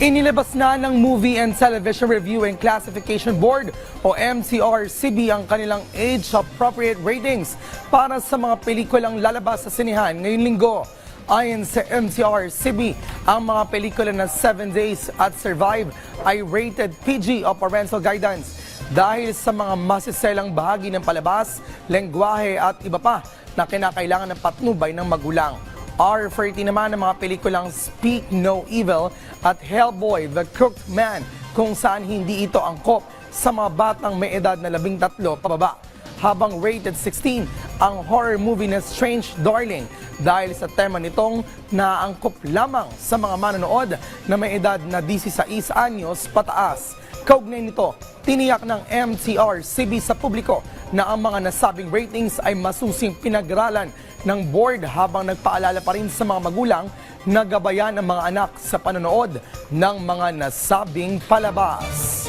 Inilabas na ng Movie and Television Review and Classification Board o MCRCB ang kanilang age-appropriate ratings para sa mga pelikulang lalabas sa sinihan ngayong linggo. Ayon sa MCRCB, ang mga pelikula na 7 Days at Survive ay rated PG o Parental Guidance dahil sa mga masiselang bahagi ng palabas, lengguwahe at iba pa na kinakailangan ng patnubay ng magulang. R30 naman ang mga pelikulang Speak No Evil at Hellboy, The Crooked Man kung saan hindi ito angkop sa mga batang may edad na 13 pababa. Habang rated 16 ang horror movie na Strange Darling dahil sa tema nitong naangkop lamang sa mga manonood na may edad na 16 anyos pataas. Kaugnay nito, tiniyak ng MTR-CB sa publiko na ang mga nasabing ratings ay masusing pinagralan ng board habang nagpaalala pa rin sa mga magulang na gabayan ang mga anak sa panonood ng mga nasabing palabas.